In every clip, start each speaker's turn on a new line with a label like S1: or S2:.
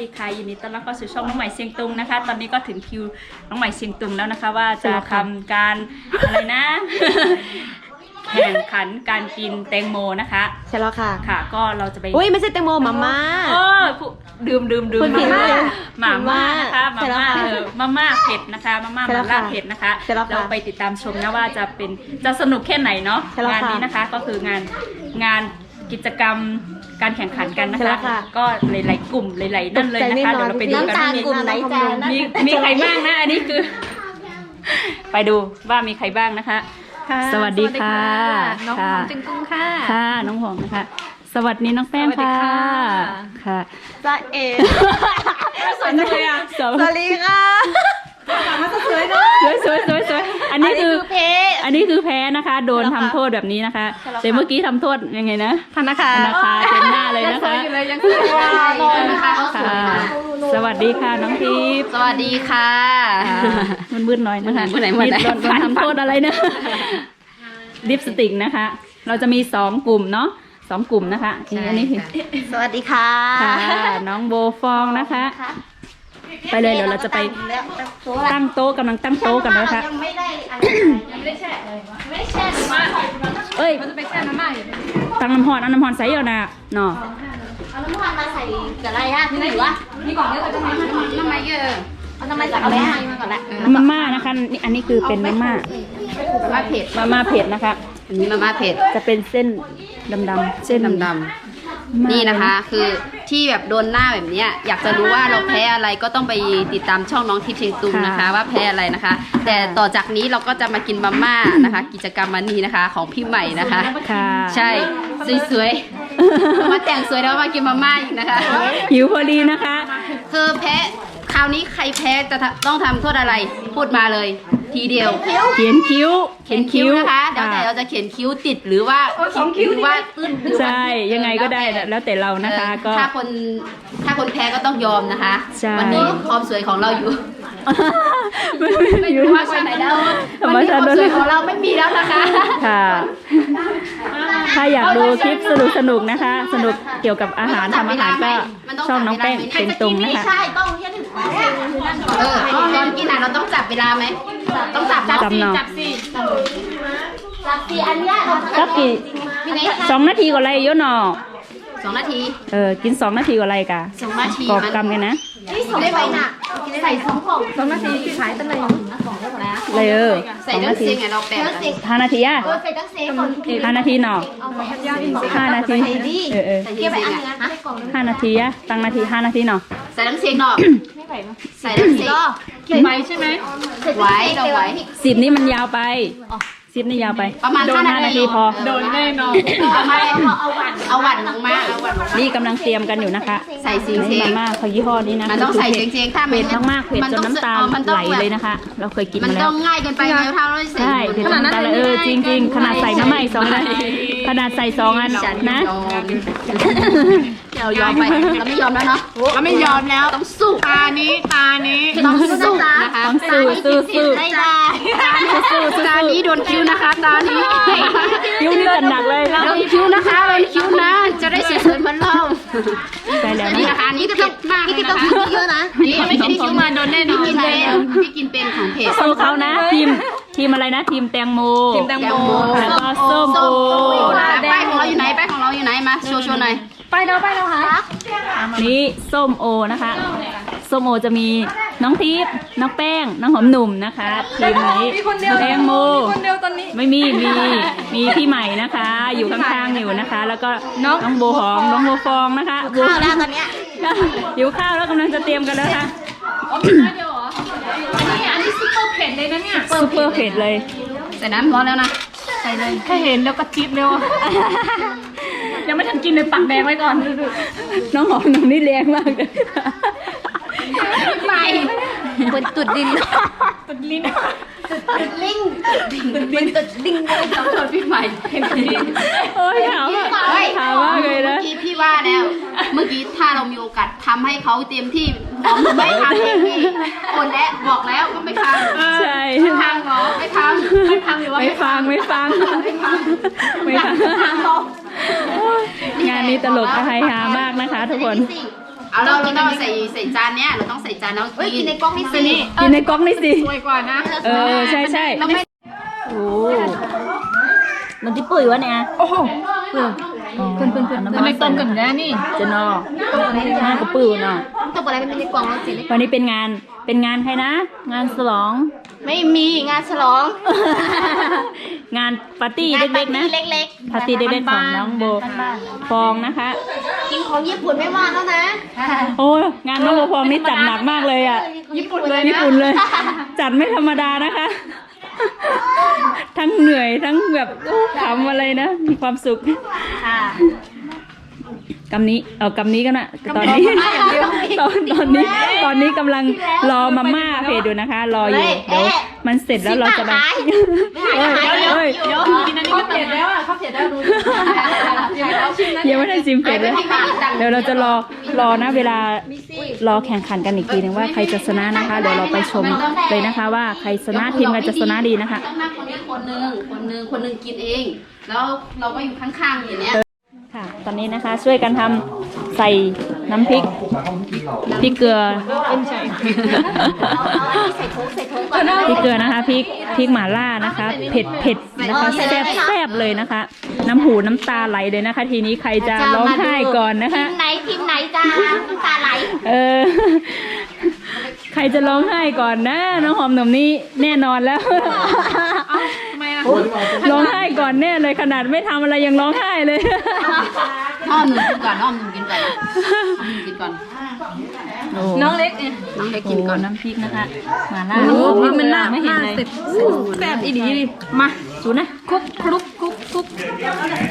S1: สวัสดีค่ะยินดีต้อนรับเข้าสู่ช่องน้องใหม่เชียงตุงนะคะ ตอนนี้ก็ถึงคิวน้องใหม่เชียงตุงแล้วนะคะ ว่าจะทำการอะไรนะ แข่งขันการกินแตงโมนะคะ
S2: ใช่แล้วค่ะ
S1: ค่ะ ก็เราจะไป
S2: อุ้ยไม่ใช่แตงโมมาม่า
S1: โอ้ยผู้ดื่มดื่มดื่ม
S2: คุณผิด
S1: มาม่า
S2: เลย
S1: หมาม่านะคะห
S2: ใช่
S1: มา
S2: แล้ว
S1: ม่า
S2: ค่ะ
S1: เออมาม่าเผ็ดนะคะมาม่า
S2: ใช่
S1: ห
S2: แล้
S1: มาวล่า
S2: ค่ะ
S1: เผ็ดนะคะ
S2: ใช่แล้วค่ะ
S1: เราไปติดตามชมนะว่าจะเป็นจะสนุกแค่ไหนเนาะ
S2: ใช่แล้ว
S1: งาน
S2: ค่ะ
S1: นี้นะคะก็คืองานงาน กิจกรรมการแข่งขันกันนะ
S2: ใช่แล้
S1: คะ
S2: วค่ะ
S1: ก็หลายๆกลุ่มหลายๆนั่นเลยนะคะ
S2: ตกใจแน่นอน
S1: เดี๋ยวเราไปดูกัน
S2: น้ำตาล
S1: มี
S2: กลุ่มไหนจ้ามี
S1: มีมีใครบ้างนะอันนี้คือ ไปดูว่ามีใครบ้างนะคะสวัสดีค่ะ
S3: น้อง
S1: ค่ะ
S3: หอมจึงกุ้งค่ะ
S1: ค่ะน้องหงนะคะ สวัสดีน้องแป้ง
S3: สวัสดี
S1: ค่ะ
S3: ค่ะ
S1: ค่ะ
S2: จ้าเอ๋
S1: สวยจังเลยอะส
S2: สวัสดีค่ะ
S1: วยสวยสวยสวยอันนี้คือ
S2: เพ
S1: อันนี้คือแพ้นะคะ โดน
S2: ใช่แล้ว
S1: ทำ
S2: ค่ะ
S1: โทษแบบนี้นะคะ
S2: ใช่แล้วค่ะ
S1: แต่เมื่อกี้ทำโทษยังไงนะ
S3: ธนาคาร
S1: ธนาคารเต็มหน้าเลยนะคะ
S3: อยู่เลยยังสวยอยู่เลย
S2: นะคะ
S1: ค่ะสวัสดีค่ะน้องทิพย์
S3: สวัสดีค่ะ
S1: มันมืดๆหน่อยนะคะ
S3: มืดไหนมืดไหน
S1: โดนโดนทำโทษอะไรนะลิปสติกนะคะ เราจะมีสองกลุ่มเนาะสองกลุ่มนะคะนี่อันนี้คือ
S2: สวัสดีค่ะ
S1: ค่ะน้องโบฟองนะคะ ไปเลยเดี๋ยวเราจะไปตั้งโต๊ะกำลังตั้งโต๊ะกันนะคะ
S2: ยังไม่ได้อะไร
S1: เอ้ย
S3: มันจะไปแช่น้ำมันอยู่
S1: ตั้งน้ำหอนเอาน้ำหอนใส่เอานะเนาะ
S2: เอาน้ำมันมาใส่กับอะไรอะพี่หนูวะ
S3: มีกล่องเยอะกว่าจะไหมน้ำมันเยอะ
S2: เอาน้ำมันจากอะไรให้มาก่อนละ
S1: มาม่านะคะนี่อันนี้คือเป็นมาม่า
S3: มาเผ็ด
S1: มาม่าเผ็ดนะคะ
S3: อันนี้มาม่าเผ็ด
S1: จะเป็นเส้นดำๆเส้น
S3: ดำๆ นี่นะคะ คือที่แบบโดนหน้าแบบเนี้ยอยากจะรู้ว่าเราแพ้อะไรก็ต้องไปติดตามช่องน้องทิพย์เชียงตุงนะคะ ว่าแพ้อะไรนะคะ แต่ต่อจากนี้เราก็จะมากินมาม่านะคะ กิจกรรมมันนี้นะคะ ของพี่ใหม่นะคะ
S1: ค่ะ
S3: ใช่สวยๆมาแต่งสวยแล้วมากินมาม่าอีกนะคะ
S1: หิวพอดีนะคะ
S3: คือแพ้คราวนี้ใครแพ้จะทำต้องทำโทษอะไรพูดมาเลย ทีเดียว
S1: เขียนคิ้ว
S3: เขียนคิ้วนะคะเดี๋ยวแต่เราจะเขียนคิ้วติดหรือว่าคิ้วหรือว่าตื้นหรือว่า
S1: ใช่ยังไงก็ได้แล้วแต่เรานะคะ
S3: เออ
S1: ก็
S3: ถ้าคนถ้าคนแพ้ก็ต้องยอมนะคะ
S1: ใช่
S3: วันี้ความสวยของเราอยู่
S1: ไม่รู้
S3: ว่าชั้นไหนแล้ว
S1: ธรรม
S3: วันนี้ค
S1: ชาติ
S3: วามสวยของเราไม่มีแล้วนะคะ
S1: ค่ะถ้าอยากดูคลิปสนุกสนุกๆนะคะ สนุกเกี่ยวกับอาหารทำอาหารก็ช่องน้องแป้งเป็นตรงนะคะ
S2: ใช่ต้องแค่ถึง
S3: เออตอนกินอะเราต้องจับเวลาไหมต้องจับ
S1: จับเนาะ
S2: จากสี่อันเนี้ยเรา
S1: สักกี่
S3: พี่เนท
S1: สองนาทีก็ไรเยอะเนาะ
S3: สองนาที
S1: เออ กินสองนาทีก็ไรกะ
S3: สองนาที
S1: กรอบ
S3: มัน
S1: กำกันนะ
S3: ได้ไปหนัก
S2: ใส่สองของ
S3: สองนาทีขายตั้งไหน
S1: เลยเออ
S3: ใส่
S1: สอง
S3: เรื่อง
S1: นาที
S3: เสียงไงเราแปลก
S1: ห้านาทีอะ
S2: ใส่ตั้งเซฟก่อน
S1: ห้านาทีเนาะห้านาทีเออเออ
S3: ใส่เสียงอะ
S1: ห้านาทีอะตั้งนาทีห้านาทีเนาะ
S3: ใส่น้ำเสียงหน่อยใส่น้ำเสียง
S1: กินไปใช่ไหม
S3: ไว้เราไว้
S1: สิบนี่มันยาวไป สิบนี่ยาวไป
S3: ประมาณ
S1: โดน
S3: ห้า
S1: ห้า
S3: นา
S1: นา
S3: ที
S1: ทีพอ
S3: โดนแน่นอนเอามาเอาหวันเอาหวันลงมาเอาหวันลงมา
S1: นี่กำลังเตรียมกันอยู่นะคะ
S3: ใส่เสียงเสี
S1: นี่
S3: ยง
S1: มาม่าเขายี่ห้อนี้นะ
S3: มันต้องใส่
S1: คื
S3: เสียงเสียงถ้า
S1: เผ็ดมากๆเผ็ดจนน้ำตาล
S3: มันต้
S1: ไห
S3: อ
S1: ล
S3: ง
S1: เลยนะคะ เราเคยกิน
S3: มัน
S1: มาแล้
S3: ต้
S1: ว
S3: องง่ายเกินไปไงถ้าเราใส่
S1: ใช่เผ็ดจนน้ำตาลเลยเออจริงๆขนาดใส่มาใหม่สองอันขนาดใส่สองอัน
S3: ฉัน
S1: นะ
S3: ยอม เรายอมไปเราไม่ยอมแล้วเนาะ
S4: เราไม่ยอมแล้ว
S3: ต้องสู้
S4: ตานี้ตานี้
S3: ต้องสู้นะคะ
S1: ต้องสู้สู้สู้
S2: ได้ได้
S3: ตานี้โดนคิ้วนะคะตานี้
S1: คิ้วนี่จัดหนักเลย
S3: โดนคิ้วนะคะโดนคิ้วนะจะได้สวยๆเหมือนเรา
S1: ใช่แล้ว
S3: นี่
S1: นะ
S3: นะคะอันนี่เผ็ดมากเลย
S2: ที่
S3: นะ
S2: ต้อง
S3: คะ
S2: คิดเยอะนะ
S3: นี่ไม่ใช่คิ้วมาโดนแน่นอนที่กินเป็นที่กินเป็นของเผ็ด
S1: สู้เขานะทีมทีมอะไรนะทีมแตงโม
S3: ทีมแตงโม
S1: แล้วก็ส้มโอ
S3: ป้ายของเราอยู่ไหนป้ายของเราอยู่ไหนมาโชว์โชว์หน่อย
S2: ไปเราไปเราหา
S1: นี่ส้มโอนะคะ ส้มโอจะมีน้องทิพย์น้องแป้ง น้องหอมหนุ่มนะคะทีมนี้แตงโม
S3: คนเดียวตอนนี้
S1: ไม่มีมีมีพี่ใหม่นะคะ อยู่ข้างๆอยู่นะคะ แล้วก็น้องโบหอมน้องโบฟองนะคะโบ
S2: ข้าวแล้วตอนเนี้ย
S1: หิวข้าวแล้วกำลังจะเตรียมกันแล้วค่ะ
S4: อันนี้ซุปเปอร์เผ็ดเลยนะเนี่ย
S1: ซุปเปอร์เผ็ดเลย
S3: ใส่น้ำร้อนแล้วนะ
S4: แค่เห็นแล้วก็จิ๊บเร็ว ยังไม่ทันกินเลยปากแดงไว้ก่อน
S1: น้องหอมหนุ่มนี่แรงมากเลย
S3: ให ม่
S2: เหมือนตุดดิน
S4: ตุดลิ้น
S2: ลิงมันตุดลิงเลย
S3: ต้องโทษพี่ใหม่เห็นดี
S1: โอ้ยถามอะถามมากเลยนะ
S3: เมื่อกี้พี่ว่าแล้ว เมื่อกี้ถ้าเรามีโอกาสทำให้เขาเต็มที่หอมไม่ทำเองนี่คนและบอกแล้วก็ไม่ทำ
S1: ใช่
S3: ไม่ทำหรอไม่ทำไม่ทำหรือว่า
S1: ไม่ฟังไม่ฟัง
S3: ไม่ทำ
S1: ไม่ฟังโอ้ยงานนี้ตลกฮาฮามากนะคะ ทุกคน
S3: เอาเราเราต้องใส่ใส่จานเนี้ยเราต้องใส่จานแล้ว
S2: เฮ้ย
S3: กิ
S2: กิน
S3: น
S2: ในกล้องนี่สิ
S1: กินในก๊อกนี่สิ
S4: สวยกว่านะ
S1: เออใช่ใช่
S3: เราไม่
S1: โอ้มันที่ปุ๋ยวะเนี่ย
S4: โอ้โห
S1: เพื่อนเพื่อนเพื่อน
S4: ทำไมต้มกันได้นี่
S1: จะนอหน้ากระปื้อเนาะ
S2: ต้องอะไรเป็นในกล่องเราสิ
S1: วันนี้เป็นงาน เป็นงานใครนะ งานฉลอง
S2: ไม่มีงานฉลอง
S1: งานปาร์ตี้เล็กๆนะ
S2: เล็ก
S1: ปาร์ตี้เล็กๆของน้องโบฟองนะคะ
S2: ๆกินของญี่ปุ่นไม่ว่าแล้วนะ
S1: โอ้ยงานน้องโบฟองนี่จัดหนักมากเลยอะ
S2: ญี่ปุ่นเลย
S1: ญี่ปุ่นเลย จัดไม่ธรรมดานะคะ ทั้งเหนื่อยทั้งแบบขำอะไรนะ มีความสุข
S2: ค่ะ
S1: กำนี้เออกำนี้กันนะตอนนี้ตอนตอนนี้ตอนนี้กำลังรอมาม่าเพจอยู่นะคะ รออยู่เดี๋ยวมันเสร็จแล้วเราจะไปเอ้ยเอ้ย
S4: กินอันนี้ก็เผ็ดแล้วอะเขาเผ็ดแล้วดู
S1: ยังไม่ได้ชิมเผ็ดเลยเดี๋ยวเราจะรอรอนะเวลารอแข่งขันกันอีกทีนึงว่าใครจะชนะนะคะ เดี๋ยวเราไปชมเลยนะคะ ว่าใครชนะทีมกันจะชนะดีนะคะ
S3: ต้องนั่งคนนี้คนหนึ่งคนหนึ่งคนหนึ่งกินเอง แล้วเราก็อยู่ข้างๆอย่างเนี้ย
S1: ค่ะ ตอนนี้นะคะช่วยกันทำใส่น้ำพริกพริกเกลือ
S2: ใส่ถุงใส่ถุงก่อน
S1: พริกเกลือนะคะพริกพริกหม่าล่านะคะ เผ็ดเผ็ดนะคะแซ่บแซ่บเลยนะคะ น้ำหูน้ำตาไหลเลยนะคะ ทีนี้ใครจะร้องไห้ก่อนนะคะ
S2: ทีมไหนทีมไหนจ้าน้ำตาไหล
S1: เออ ใครจะร้องไห้ก่อนนะน้องหอมหนุ่มนี่แน่นอนแล้ว
S4: ทำไมอะ
S1: ร้องไห้ก่อนแน่เลยขนาดไม่ทำอะไรยังร้องไห้เลย
S3: น้องหนึ่งกินก่อนน้องหนึ่งกินก่อนน้องหนึ่งกินก่อน
S4: น้องเล็กเนี่ย
S3: น้องเล็ก
S1: กิ
S3: กิ
S1: น
S3: น
S1: ก่
S3: ก่
S1: อ
S3: อนน
S1: น้ำพริกนะคะหมาล่า
S4: โอ้โหพริกมันน่า
S1: ไม่เห็นเลย
S4: แซ่บอีดีดิ
S1: มาจูนะ
S4: คุกคลุกคุกคุก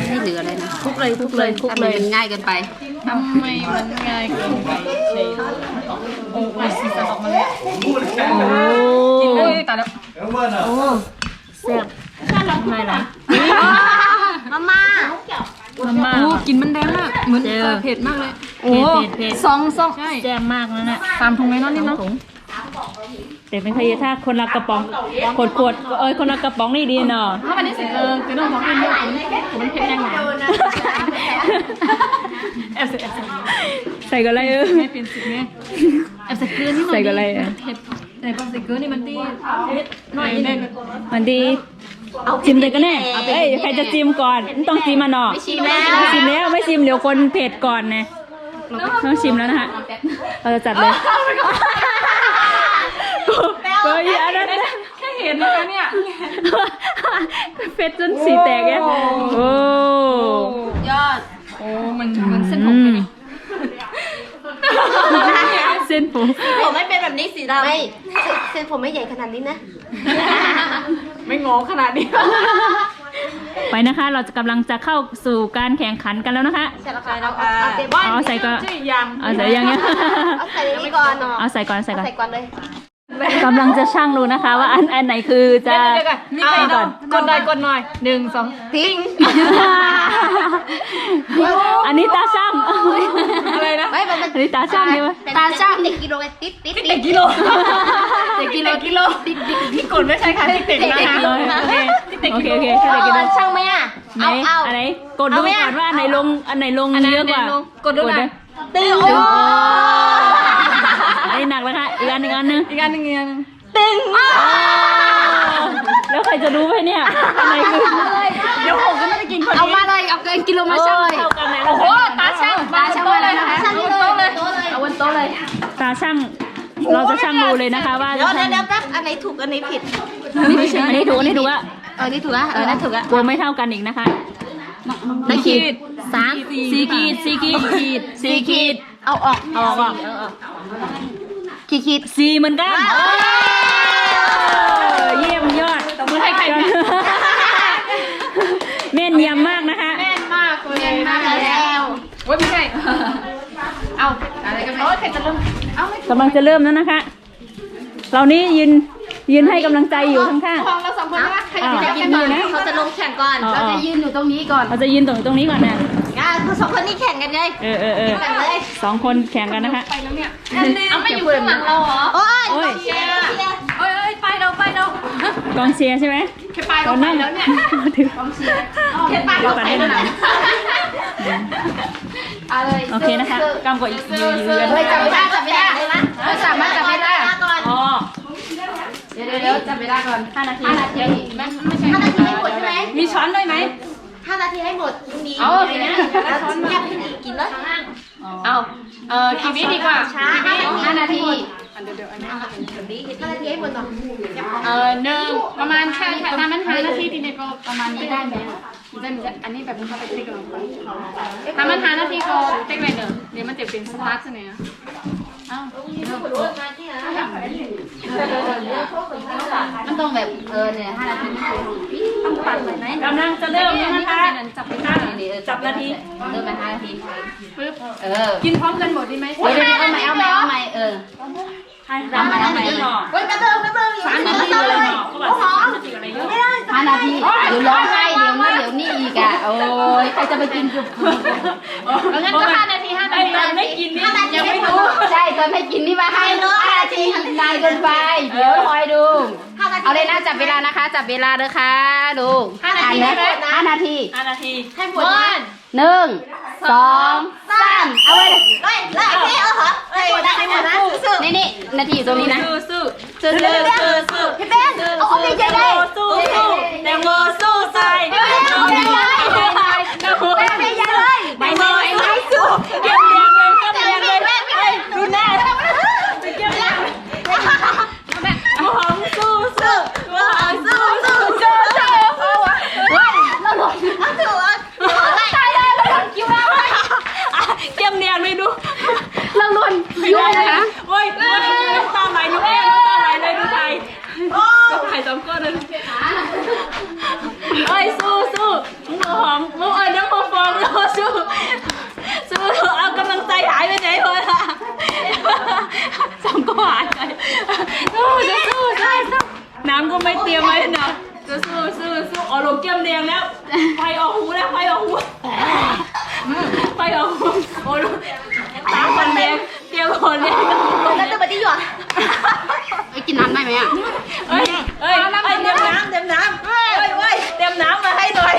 S3: ไม่เหลืออะไรนะ
S1: คลุกเลยคลุกเลยคลุก
S3: ทำ
S1: เล
S3: ไม
S1: ย
S3: มันง่ายเกินไป
S4: ทำไมมันง่ายเกินไปใช่โอ้โหสีสันออกมาเลย
S1: โอ้
S4: โอ้ยตายแล้ว
S1: แซ่บ ไม่ไร
S2: มาม่า
S1: มันมาก
S4: โอ้กินมันแดงมากเหมือน
S1: เจอ
S4: เผ็ดมากเลย
S1: เผ็ดเผ็ดเผ็ด
S4: สองสอง
S1: แซ่บมากนั่นแหละ
S4: ตามถุงไหมเน้องนี่เนาะ
S1: ถุงแต่ไม่เคยถ้าคนละกระป๋องขวดขวดๆเอ้ยคนละกระป๋องนี่ดีเนาะ
S4: ถ้าวันนี้สิเออคือน้องของกินเยอะผมมันเผ็ดแรงหน่อยแอบใส่แอบใส่
S1: ใส่ก็อะไรเออ
S4: ไม่เป็นสิไงแอบใส่เกลือนี่มัน
S1: ใส่ก็อะไรอะ
S4: เผ็ดใส่ปลาใส่เกลือนี่มันตีเผ็ดหน่อยนึง
S1: มันดี ชิมเลยก็แน่เอ้ยใครจะจิ้มก่อนต้องจิ้มมาเนาะ
S2: ชิมแล้ว
S1: ไม่ชิมแล้วไม่ชิมเดี๋ยวคนเผ็ดก่อนนะต้องชิมแล้วนะฮะเราจะจัดเลยเฮ้ยอันนั้นนะ
S4: แค่เห็นนะคะเนี่ย
S1: เผ็ดจนสีแตกเนี่ยโอ้
S3: ยอด
S4: โอ้มันเหมือนเส้นผมเลยนี่
S1: เส้นผม
S2: ผมไม่เป็นแบบนี้สีดำไม่เส้นผมไม่ใหญ่ขนาดนี้นะ
S4: ไม่งอขนาดนี้
S1: ไปนะคะ เราจะกำลังจะเข้าสู่การแข่งขันกันแล้วนะคะ
S2: ใช่แล้วค่ะเราเอาเต็ม
S1: เอาใส่ก่อน
S4: ชื่อยัง
S1: เอาใส่ยังเงี้ย
S2: เอาใส่ในนี้ก่อนเนาะ
S1: เอาใส่ก่อนใส่ก่อน
S2: ใส่ก่อนเลย
S1: กำลังจะช่างดูนะคะ ว่าอันอันไหนคือจะ
S4: เดี๋ยวก่อนมีใคร
S1: เอา
S4: ก่
S1: ก่
S4: อ
S1: อนน
S4: กดหน่อยกดหน่อยหนึ่งสอง
S2: ทิ้ง
S1: อันนี้ตาช่าง
S4: อะไรนะ
S2: ไม่มันเป็น
S1: อันนี้ตาช่างใช่ไหม
S2: ตาช่างติดกิโลไงติดติดติด
S4: กิโลเด็กกิโลกิโลดิดิพี่กดไม่ใช่ค่ะเด็กๆนะคะ
S1: โอเคโอเคโอเคถ้าเด็กกิน
S2: เอาช่างไหมอะ
S1: ไหน
S2: เอาเอา
S1: อะไรกดดูก่อนว่าอันไหนลงอันไหนลงเยอะกว่า
S4: กดดูหน่อย
S2: ตึง
S1: อั นนี้หนักแล้วค่ะ อีกอันหนึ่งอันหนึง
S4: อีกอันหนึ่งอีกอันหนึ่ง
S2: ตึง
S1: แล้วใครจะรู้ไหมเนี่ยอันไหนคือ
S4: เดี๋ยวผมก็ไม่ได้กินคน
S3: เอา
S4: นี้
S3: มาเลย เอาเกินกิโลมาช่างเลย
S1: เท่ากันไหน
S4: โอ้โหตาช่างตาช่างเลยนะคะ
S2: ช่างนี่เลยโต๊ะเลย
S3: เอาบนโต๊ะเลย
S1: ตาช่างเราจะช่างดูเลยนะคะว่า
S2: เดี๋ยวเดี๋ยวเดี๋ยวแป๊บอันไหนถูกอันไหนผิด
S1: อันนี้ถูกอันนี้ถูกอะ
S2: เออนี่ถูกอะเออนั่นถูกอะ
S1: กลัวไม่เท่ากันอีกนะคะ
S2: ได้ขีดสาม
S1: สี่ขีดสี่ขีดขีดสี่ขีด
S2: เอาออก
S1: เอาออกออ ก
S2: ขีดขีด
S1: สี่เหมือนกันเออเยี่ยมยอด
S4: ตบมือให้ใครเนี่ย
S1: แม่นยำมากนะคะ
S4: แน่นมากเลย
S2: มาแล้ว
S4: โอ้ยไม่ใช่ เอาอะไรกันโอ้ยใครจะเริ่มเอาไม่
S1: กำลังจะเริ่มแล้วนะคะ เรานี่ยืนยืนให้กำลังใจอยู่ข้าง
S4: ของเราสองคนนะใคร
S1: ๆอ้าว
S4: จะกิ
S1: กิ
S4: น
S1: น
S4: ก่
S1: ดู
S4: อน
S1: นะ
S2: เขาจะลงแข่งก่อน
S1: อ๋อ
S3: เราจะยืนอยู่ตรงนี้ก่อน
S1: เราจะยืนตรงตรงนี้ก่อนนะ
S2: อะคือสองคนนี้แข่งกันไง
S1: เออเออเออ
S2: แข่งเลย
S1: สองคนแข่งกันนะคะ
S4: ไปแล้วเนี่ยเอาไม่อยู่ข้างหลังเราเหรอ
S2: โอ้ย
S1: โอ้ย
S2: เชียร์เชียร์
S4: เอ้ยเอ้ยไปเราไปเรา
S1: กองเชียร์ใช่ไหม
S4: แค่ไปเราไปแล้วเนี่ย
S1: ถึง
S4: แค่ไปเราไปแล้วนะ
S3: เอาเลย
S1: โอเคนะคะกำกับยืนยืน
S3: เฮ้ยจับเวลาจับเวลาเออจับมาจับเวลา
S2: ก่อน
S1: อ๋อ
S3: เดี๋ยวเดี๋ยวเดี๋ยวจับเวลาก่อน
S1: ห้านาที
S3: ห้านาที
S2: ห้านาทีให้หมดใช่ไหม
S1: มีช้อนด้วยไหม
S2: ห้านาทีให้หมดพรุ่งนี้
S3: เอาโอเค
S2: แล้วช้อนแยกขึ้นอีกกินเลย
S4: เอาเออกี่วิดีกว่า
S2: ช้าห้านาที
S3: ห้านาที
S2: ห้านาทีให้หมดต่อ
S4: เออหนึ่งประมาณแค่ประมาณห้านาทีทีนี้ก็ประมาณนี้ได้ไหมได้อันนี้แบบมันเข้าไปติ๊กลงไปถ้ามันห้านาทีก็ติ๊กไปเนอะเดี๋ยวมันจะเป็นสตาร์ทใช่ไหมอ้าว
S3: มันต้องแบบเออเนี่ยห้านาทีนี่คือ
S1: ต้องปัดเลยไหมกำลังจะเริ่มแล้วนะคะ
S3: จับเวลาเดี๋ยว
S1: จับนาที
S3: เริ่มไปห้านาที
S4: ปึ๊บ
S3: เออ
S4: กินพร้อมกันหมดดีไหม
S3: เดี๋ยวเดี๋ยวเอาใหม่เอาใหม่เอาใหม่เออ
S1: ให้ทำอะไรให้หน่อย
S2: เฮ้ยกระเติมกระเติมอีก
S1: สามนาทีเลยเนาะเขาบอกสามนาทีอะไรเยอะ
S2: ไม่ได้
S3: ห้านาทีเดี๋ยวร้องไห้เดี๋ยวนู่นเดี๋ยวนี่อีกอะโอ้ยใครจะไปกินจุก
S4: แล้วงั้นก็ห้านาทีห้านา
S1: ไอ้
S4: ที
S1: ตอนไม่กินนี่
S4: ยังไม่รู้
S3: ใช่ตอนให้กินนี่มาให้ห้านาทีนานเกินไปเดี๋ยวคอยดู
S2: ห้านาที
S3: เอาเลยนะจับเวลานะคะ จับเวลาเลยค่ะดูห้านาทีห้านาที
S1: ห้านาที
S2: ให้หมดนะ
S3: หนึ่งสองสามเอาไว้
S2: เฮ้ยแล้วไอ้พี่เออเหรอเฮ้ยได้ให้หมดนะสู้
S3: นี่นี่นาทีอยู่ตรงนี้นะ
S1: สู้สู้
S3: ซื้อ
S1: สู้สู้สู้
S2: พี่เบนเอาเอาพี่เจได้
S1: สู้สู้แตงโมสู้ใส่แตงโม
S2: แม่ไม่ยันเลย
S1: แตงโมไม่สู้เก็บเรียงเลยเก็บเรียงเลยเฮ้ยดูแน่เก็บเรียงหอมสู้สู้หอมสู้สู้สู้สู้
S3: เฮ้ยเราหลด
S2: เอาถูก
S3: ตายแล้วเราหลดคิวแล้ว
S1: เก็บเรียงเลยดู
S3: เราหล ดคิวนะคะ
S1: โอ้ยโอ้ยน้ำตาไหลน้ำแม่น้ำตาไหลเลยดูไทย
S2: โอ้
S1: ถ่ายสองก้อนเลยเอ้ยสู้สู้มุกหอมมุกเอ้ยน้ำโมฟองสู้สู้สู้เอากำลังใจหายไปไหนเลยล่ะสองก็หายไปสู้จะสู้สู้สู้น้ำก็ไม่เตรียมไว้นะจะสู้สู้สู้อ๋อลงเกียมแดงแล้วไฟออกหูแล้วไฟออกหูไฟออกหูโอ้ยตาคนแดงเต รียมคนแดง
S2: แล้วจะมาที่หยอด
S3: ไอ้กินน้ำได้ไหมอะ
S1: เอ้ยเอ้ยเอ้ยเตรียมน้ำเตรียมน้ำเอ้ยเอ้ยเตรียมน้ำมาให้หน่อย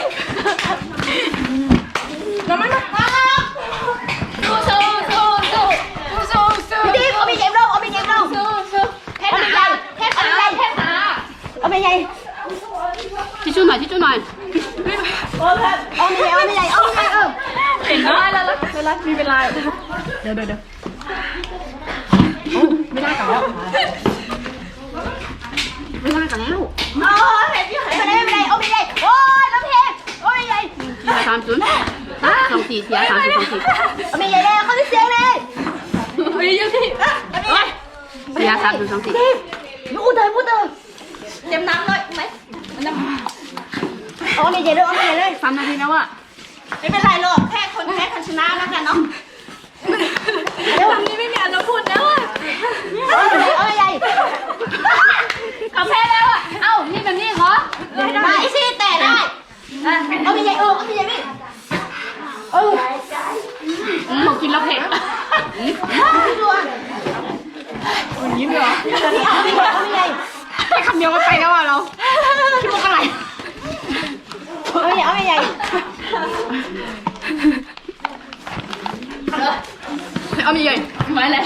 S1: น้ำมัน
S4: สู้สู้สู้สู้สู้สู้
S2: พี่เอาไปเก็บเราเอาไปเก็บเรา
S4: สู้สู้แค่ขาแค่ขาแค่ขา
S2: เอาไปใหญ่
S3: ทิชชู่หน่อยทิชชู่หน่อย
S1: โอ้ย
S2: เอาไปใหญ่เอาไปใหญ่เอาไปใหญ่เออ
S1: เห็นไหมแล้ว
S4: เวลามีเวลา
S2: โอ้ยเห็นพี่เห็นไปไหนเอาไปใหญ่โอ้ยน้ำเพชรเอาไปใหญ่
S3: เทียสามศูนย์สองสี่เทียสามสิบสองสี่
S2: เอาไปใหญ่เลยเขาได้เสียงเลย
S1: มีเยอะที่
S3: เทียสามศูนย์สองสี่
S2: ยูเดินพูดเดินเต็มน้ำเลยไหมเอาไปใหญ่เลยเอาไปใหญ่เลย
S3: สามนาทีแล้วอะ
S2: ไม่เป็นไรหรอกแค่คนแพ้คนชนะแล้วกันเนาะ
S1: เดี๋ยววันนี้ไม่มีอันจะพูดแล้วอะ
S2: เอาไปใหญ่เอาไปใหญ่
S3: เขาแพ้แล้วอะ เอ้า นี่แบบนี้เหรอ
S2: ไม่สิแต่ได้เอาไปใหญ่เออเอาไปใหญ่พี่เออ
S3: ผมกินแล้วเผ็ด
S2: ดูอะ
S4: ยิ้มเหรอ
S2: เอาไปใหญ่เอาไปใหญ่
S4: แค่คำเดียวก็ไปแล้วอะเราคิดว่าอะไร
S2: เอาไปใหญ่เอาไปใหญ่
S4: เอามีใหญ่
S1: ไปเลย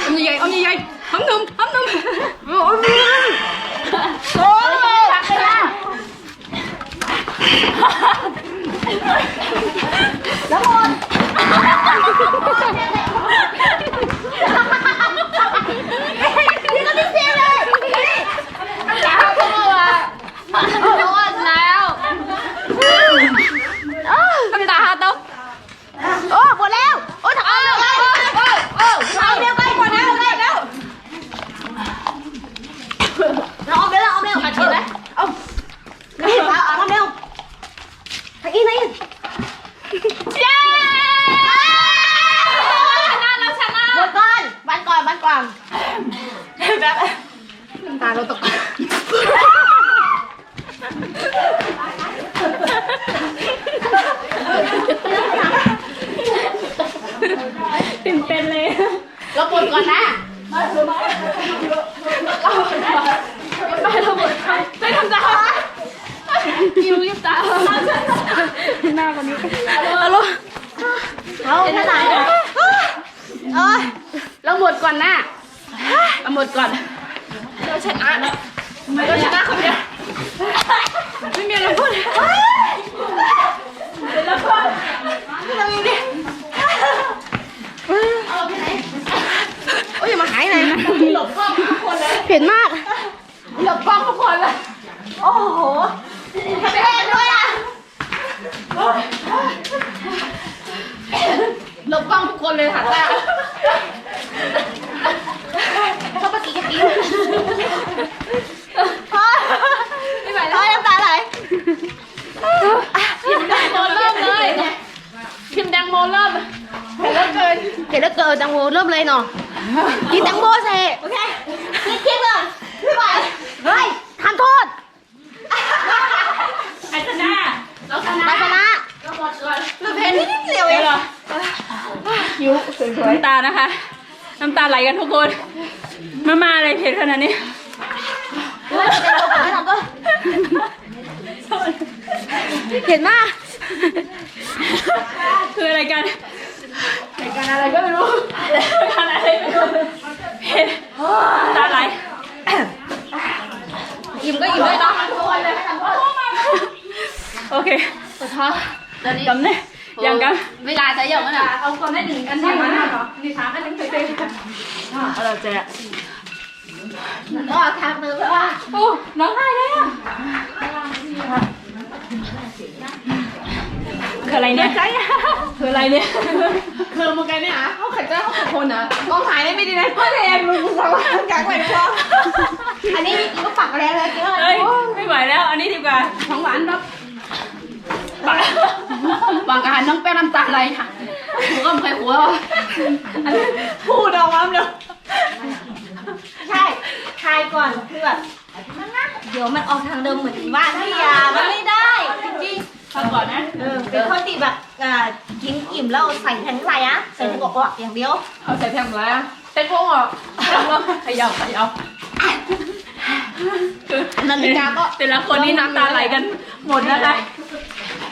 S4: เอามีใหญ่เอามีใหญ่ทำหนุ่มทำหนุ่มโอ้ย
S2: โอ้ยตักไปละแล้วหมดนี่ก็ได้เสียงเลย
S3: แล้วก็ว่าโดนแล้ว
S4: น้ำตาตก
S2: โอ้หมดแล้ว โอ้ถังเอาเร็วไปเอาเร็วไปหมดแล้วไปแล้วเราเอาเร็วเอาเร็วมาทีไหมเอาเอาเอาทำเร็วทางอีกทางอีก
S4: เย้ชนะเราชนะ
S2: หมดก่อนบ้านก่อนบ้านก่อน
S4: ตาเราตก
S1: ตื่นเต้นเลย
S3: เราปวดก่อนนะ
S4: ได้ทำตา ยิ้มยิ้มตาหน้าคนนี้
S1: เออลูก
S2: เอาเท่าไหร่เออ
S3: เราหมดก่อนนะเราหมดก่อน
S4: เราชนะเราชนะคนเดียวไม่มีอะไรพูด
S2: เรามีดิโอ้ยอย่ามาหายเลยหลบกล้องทุกคนเลยเผ็ดมาก
S4: หลบกล้องทุกคนเลย
S2: โอ้โหเผ็ดด้วยอะ
S4: ห ลบกล้องทุกคนเลยค่ะแตา
S2: ชอบปกินกินพ่อไม่ไหวแล้วน้ำตาไหล
S4: ทีมแดงโมเริ่มเลยทีมแดงโมเริ่มเห็นแล้วเกิน
S2: เผ็ดแล้วเกินแตงโมเริ่มเลยเนาะกินแตงโมเสร็จโอเคคิดคิดเลยไม่ไหวเฮ้ยทานโทษ
S1: ไอ้ชนะ
S4: เราชนะ
S2: ไปชนะ
S4: เราหมดก่อน
S2: เราเผ็ดนิดเดียวเอง
S1: คิ้วสวยๆน้ำตานะคะ น้ำตาไหลกันทุกคน มามาอะไรเผ็ดขนาดนี้
S2: เฮ้ยแตงโมก่อนให้ทำด้วยเผ็ดมาก
S1: คืออะไรกัน
S4: รายการอะไรก็ไม่รู้
S1: รายการอะไรไม่รู้เผ็ดน้ำตาไหล
S2: อิ่มก็อิ่มด้วยเนาะ
S1: โอเค
S3: ตอนนี้
S1: กำเนี่ยยังก
S3: เวลาจะเยอะมั้ยอะ
S4: เอาคนได้หนึ่งกันใช่ไหมนี่ถามกันยังเคยเจอำ
S1: เราจะ
S2: ก็ทางนึงแล้วว่า
S4: โอ้น้องไห้เลยอะ
S1: คืออะไรเนี่ยคืออะไรเนี่ย
S4: คือมึงไงเนี่ยอะเขาขัดใจเขาขัดคนอะกองหายได้ไม่ดีนะก็แรงมึงสาวกักไว้ก่อน
S2: อันนี้กินก็ปักแรงเลยกินก็
S1: เฮ้ยไม่ไหวแล้ว อันนี้ดีกว่า
S3: ของหวานครับ บางการน้องแป้งน้ำตาไหลค่ะหัวก็ไม่เคยหัว
S1: พูดออกมาเร็ว
S2: ใช่ทายก่อนคือแบบเดี๋ยวมันออกทางเดิมเหมือนว่าที่ยามันไม่ได้จริง
S1: ฟังก่อนนะ
S2: ๆเออเป็นคนที่แบบอ่ากินอิ่มแล้วใส่แทงใส่อะใส่ถุงกอกอย่างเดียว
S4: เอาใส่แทงไรอะเป็นพวกอะขยับขยับ
S2: นาฬิกาก็
S1: แต่ละคนนี่น้ำตาไหลกันหมดนะคะ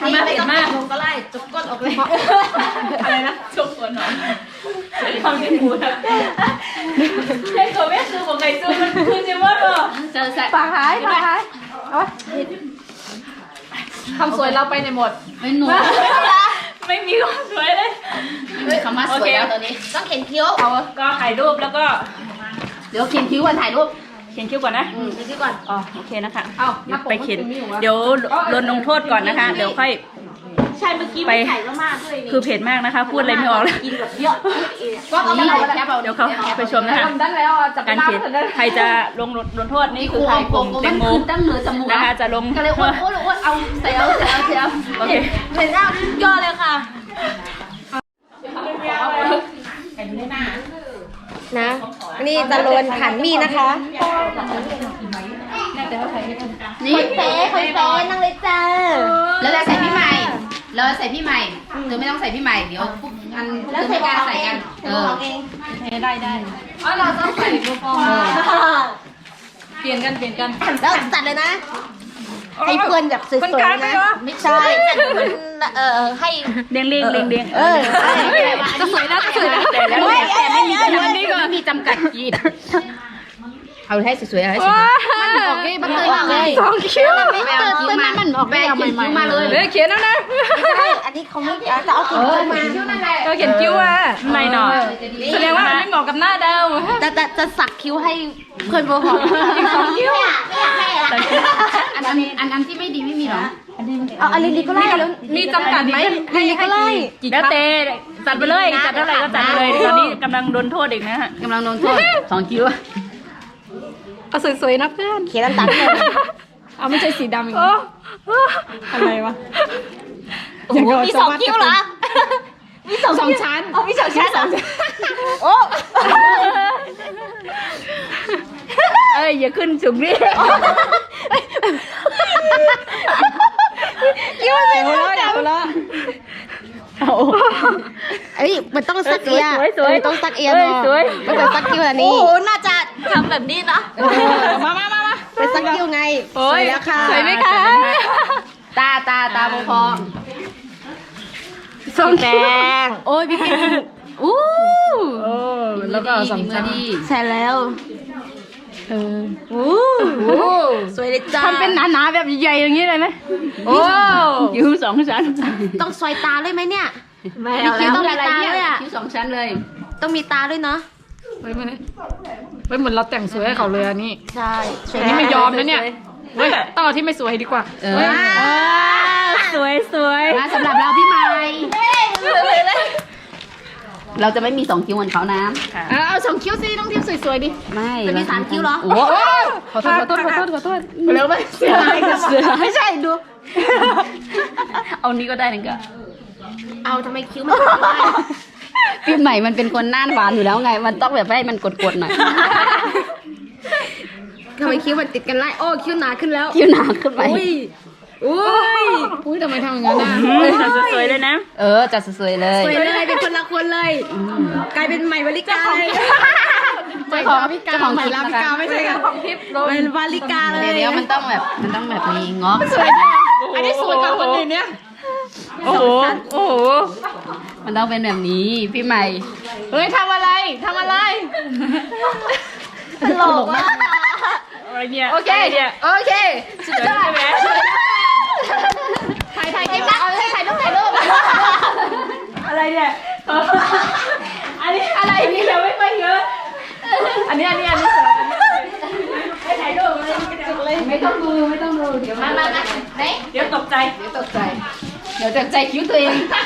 S1: ทำไมเผ็ดมาก
S2: ลงก็ไล่จุกก้นออกเลย
S1: อะไรนะชกหัวหนอนทำเป็นหมูนะเฮ้ยเขาไม่ซื้อบอกไก่ซื้อมันคือจะว่าหรอ
S3: เจอแซ่
S2: ปากหายปากหาย
S4: คำสวยเราไปในหมด
S3: ไม่หนู
S1: ไม่มีความสวยเลย
S3: ไม่มีคำว่าสวยแล้วตอนนี้
S2: ต้องเข็นคิ้ว
S1: เอาก็ถ่ายรูปแล้วก็
S3: เดี๋ยวเขียนคิ้ววันถ่ายรูป
S1: เขียนคิ้วก่อนนะ
S2: เข็นคิ้วก่อน
S1: อ๋อ โอเคนะคะ
S4: เอ้า
S1: เดี๋ยวไปเขียน เดี๋ยวลดลงโทษก่อนนะคะ เดี๋ยวค่อย
S2: ใช่เมื่อกี้
S1: ไป
S2: มันไข่มากๆด้วยนี่
S1: คือเผ็ดมากนะคะ พูดอะไรไม่ออกเลย
S2: กินแบบเยอะ
S3: ก็เอานี่แคปเอา
S1: เดี๋ยวเขาไปชมนะคะ
S4: ทำได้แล้วอะจับ
S1: การ
S4: น้ำ
S1: เขียน
S4: กันได้
S1: ใครจะลงลงโทษนี่
S3: นี่
S1: คื
S3: คืออ
S1: ใคร
S3: เอา
S1: ก
S3: โก
S1: ลุ่ม
S3: โก้
S1: เต็
S3: มัน
S1: งโม
S3: ขึ้นตั้งเหนือจมูก
S1: นะคะ จะลง
S3: ก็เลยอ้วนอ้วนอ้วนเอาใส่เอาใส่เอาใส่เอา
S1: โอเค
S2: เห็นแล้วย่อเลยค่ะ นะอั นนี้ตะโลนขันมีนะคะ
S3: นี่
S2: เฟ้คนเฟ้นั่งเลยจ้า
S3: แล้วเราใส่พี่ใหม่ เราใส่พี่ใหม่ เธอไม่ต้องใส่พี่ใหม่ เดี๋ยวพวกอัน
S2: แล้ว
S3: เธอ
S2: ใส่
S3: ไม่กล้า
S2: บอ
S3: ใส่
S2: เอ
S3: กั
S2: ง
S3: น
S2: ใส่
S3: เอบอ
S2: อเอง
S1: ได้ได้
S4: อ๋อเราต้องใส่โปรฟอร์มเปลี่ยนกันเปลี่ยนกัน
S2: แล้วจัดเลยนะให้เพื่อนแบบสวยๆนะไม่ใช่จัดเหมือนเออให้
S1: เด้งเด้งเด้งเด้ง
S2: เออ
S3: จะส จำกัดกีดเอาให้สวยๆเอาให้สวยๆมันออกนี่มันเตยมากเลย
S2: สองคิ้ว
S3: ไม่เตยคิ้วมามันออกแบกคิ้วมาเลย
S1: เฮ้ยเขียนแล้วนะ
S2: ใช่อันนี้เขาไม่จะเอาคิ้วมา
S3: คิ้วนั่นแหละ
S1: ก็เขียนคิ้วอะไม่หน่อยแสดงว่ามันไม่เหมาะกับหน้าเดิม
S2: จะจะจะสักคิ้วให้เพื่อนโบหอมอีกสองคิ้วไม่อยากให้อะ
S3: อันอันอันอันที่ไม่ดีไม่มีหรอ
S2: เอาอะไรดีก็ไล่แล้ว
S1: มีจำกัดไหม
S2: ให้ก็ไล่
S1: แล้วเตจัดไปเลยจัดเท่าไหร่ก็จัดไปเลยตอนนี้กำลังโดนโทษอีกนะฮะ
S3: กำลังโดนโทษสองคิ้ว
S1: เอาสวยๆนะเพื่อน
S2: เขียนน้ำตาลเลย
S1: เอาไม่ใช่สีดำอีกอะไรวะ
S2: โอ้โหมีสองคิ้วเหรอ มีสองสองชั้นอ๋อมีสองชั้นเหรอโอ้
S1: เอ้ยอย่าขึ้นสูงดิ
S2: คิ้วไม่เท่ากัน
S1: เอา
S2: เอ้ยมันต้องสักเอีย
S1: สวยสวย
S2: มันต้องสักเอีย
S1: เอ้ย
S2: เนาะ
S1: สวย
S2: มันเป็นสักคิ้วอันนี้โอ้โหน่าจะทำแบบนี้นะ
S1: มามามามา
S2: เป็นสักคิ้วไง
S1: โอ้
S2: สวยยแล้วค่ะ
S1: สวยไหมคะ
S3: ตาตาตาพอพอ
S2: ส้มแดง
S3: โอ้ยพี่กินอู้
S4: โอ้แล้วก็เอาสองชั้น
S3: ดี
S2: ใช่แล้ว
S4: เออ
S2: โอ้
S4: โอ้
S2: สวยเลยจ้า
S1: ทำเป็นหนาๆแบบใหญ่ๆอย่างนี้เลยไหม
S4: โอ้
S1: คิ้วสองชั้น
S2: ต้องซอยตาด้วยไหมเนี่ย
S3: ไม่
S2: มี
S3: เอา
S2: คิ้
S3: แล้วว
S2: ต้องมีตาด้วยอะ
S3: คิ้วสองชั้นเลย
S2: ต้องมีตาด้วยเนาะ
S4: เฮ้ยมันเฮ้ยเหมือนเราแต่งสวยให้เขาเลยอันนี้
S2: ใช่สวย
S4: อันนี้ไม่ยอมนะเนี่ยเฮ้ยต้องเอาที่ไม่สวยดีกว่า
S3: เออ
S1: ว้าวสวยสวย
S3: มาสำหรับเราพี่ไม้ เราจะไม่มีสองคิ้วเหมือนเขานะ
S4: เอาเอาสองคิ้วสิต้องคิ้วสวยๆดิ
S3: ไม่
S2: จะมีสามคิ้วเหรอ
S3: โอ้โห
S4: ขอโทษขอโทษขอโทษขอโทษไปเร็วไปเสีย
S2: ไม่ใช่ดู
S3: เอานี้ก็ได้นึงก็
S2: เอาทำไมคิ้วมันไม่ได้
S3: พี่ใหม่มันเป็นคนหน้าหวานอยู่แล้วไง มันต้องแบบให้มันกดๆหน่อย
S2: ทำไมคิ้วมันติดกันไล่โอ้คิ้วหนาขึ้นแล้ว
S3: คิ้วหนาขึ้นไป
S2: อุ้ยอุ้ย
S4: อุ้ยทำไมทำอย่างนั้นอะ
S1: สวยๆเลยนะ
S3: เออจัดสวยๆเลย
S2: สวยเลยเป็นคนละคนเลย กลายเป็นใหม่วลิกาเลย
S3: เจ้าของเจ้าของคลิปนะคะ
S2: ไม่ใช่ของทิพย์เป็นวาลิกาเลย
S3: เดี๋ยวเดี๋ยวมันต้องแบบมันต้องแบบมีงอก
S4: อันนี้สวยกว่าคนอื่นเนี่ย
S1: โอ้โหโอ้โห
S3: มันต้องเป็นแบบนี้พี่ใหม่
S4: เฮ้ยทำอะไรทำอะไร
S2: ตลกมาก
S1: อะไรเนี่ย
S4: โอเค
S1: เนี่ย
S4: โอเคสุดยอด
S1: ใช่ไหม
S4: ถ่ายถ่ายคลิปนะเอาให้ถ่ายรูปถ่ายรูป
S1: อะไรเนี่ย อันนี้อะไรนี่เราไม่ค่อยเยอะ
S4: อันนี้อันนี้อันนี้สวยอันนี้
S1: ไม่ถ่ายรูปเลย
S3: ไม่ต้องดูไม่ต้องดูเดี๋ยว
S2: มามามาไหน
S1: เดี๋ยวตกใจ
S3: เดี๋ยวตกใจ เดี๋ยวตกใจคิ้วตัวเองจะ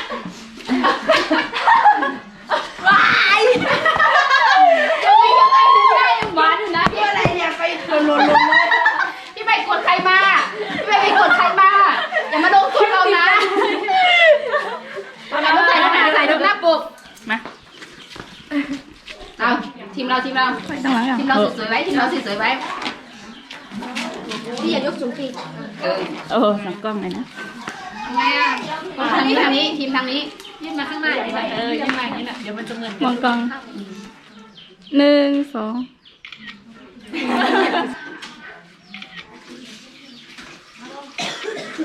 S1: เลยนะ
S4: ทำไงอะ
S3: ทางนี้ทางนี้ทีมทางนี้
S4: ยื่นมาข้างหน้าอย่างนี้แหละเออยื่นมาอย่างนี้แหละเดี๋ยวมันจะเหมือน
S1: มองกล้องหนึ่งสอง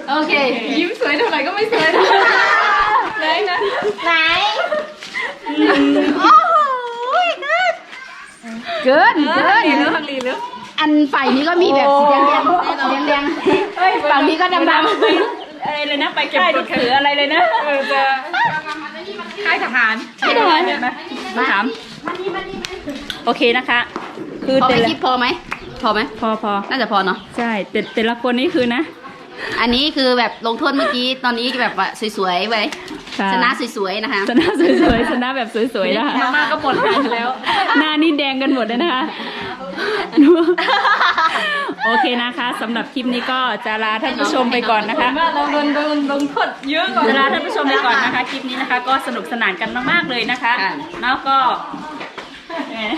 S3: โอเค
S4: ยิ้มสวยเท่าไหร่ก็ไม่สวยนะไหนนะ
S2: ไหนโอ้โหเกิด
S3: เกินเกิน
S1: ลีแล้วทางลีแล้ว
S3: อันฝ่ายนี้ก็มีแบบสีแดงแดงสีแดงๆฝั่งนี้ก็ดำดำ
S1: อะไรเลยนะไปค่ายลูกเสืออะไรเลยนะ
S4: เออจะค่ายทหาร
S1: ไม่ได้ไหมมาถามโอเคนะคะ คือ
S3: พอไหม
S1: แต่ละ
S3: คลิปพอไหมพอไหม
S1: พอพอ
S3: น่าจะพอเนาะ
S1: ใช่แต่แต่ละคนนี่คือนะ
S3: อันนี้คือแบบลงโทษเมื่อกี้ตอนนี้แบบว่าสวยๆไว้
S1: ค่ะ
S3: ชนะสวยๆนะคะ
S1: ชนะสวยๆชนะแบบสวยๆนะคะ
S4: มาม่าก็หมดกันแล้ว
S1: หน้านี่แดงกันหมดเลยนะคะโอเคนะคะสำหรับคลิปนี้ก็จะลาท่านผู้ชมไปก่อนนะคะ
S4: ว่าเราโดนโดนลงโทษเยอะกว่า
S1: จะลาท่านผู้ชมไปก่อนนะคะ คลิปนี้นะคะ ก็สนุกสนานกันมากๆเลยนะคะ
S3: ค่ะ
S1: แล้วก็เอ่อ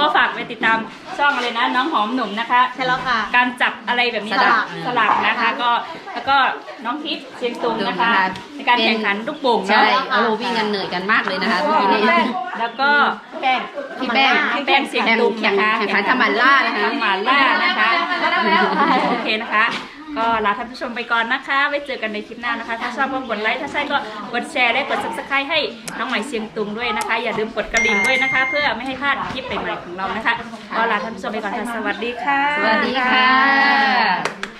S1: ก็ฝากไปติดตามช่องอะไรนะ น้องหอมหนุ่มนะคะ
S2: ใช่แล้วค่ะ
S1: การจับอะไรแบบนี้
S2: สลัก
S1: สลักนะคะ ก็แล้วก็น้องทิพย์เชียงตุงนะคะ ในการแข่งขันลูกโป่ง
S3: ใช่
S1: เนาะ
S3: เอาโลวิ่งกันเหนื่อยกันมากเลยนะคะเมื่อกี้นี้
S1: แล้วก็แป้ง
S3: พี่แป้ง
S1: พี่แป้งเสียงตุงนะคะ
S3: แข่งขันทำหมันล่านะคะ
S1: ทำหมันล่านะคะโอเคนะคะ ก็ลาท่านผู้ชมไปก่อนนะคะ ไว้เจอกันในคลิปหน้านะคะ ถ้าชอบก็กดไลค์ ถ้าใช่ก็กดแชร์และกด subscribe ให้น้องใหม่เสียงตุงด้วยนะคะ อย่าลืมกดกระดิ่งด้วยนะคะ เพื่อไม่ให้พลาดคลิปใหม่ๆของเรานะคะ ก็ลาท่านผู้ชมไปก่อนค่ะ สวัสดีค่ะ
S3: สวัสดีค่ะ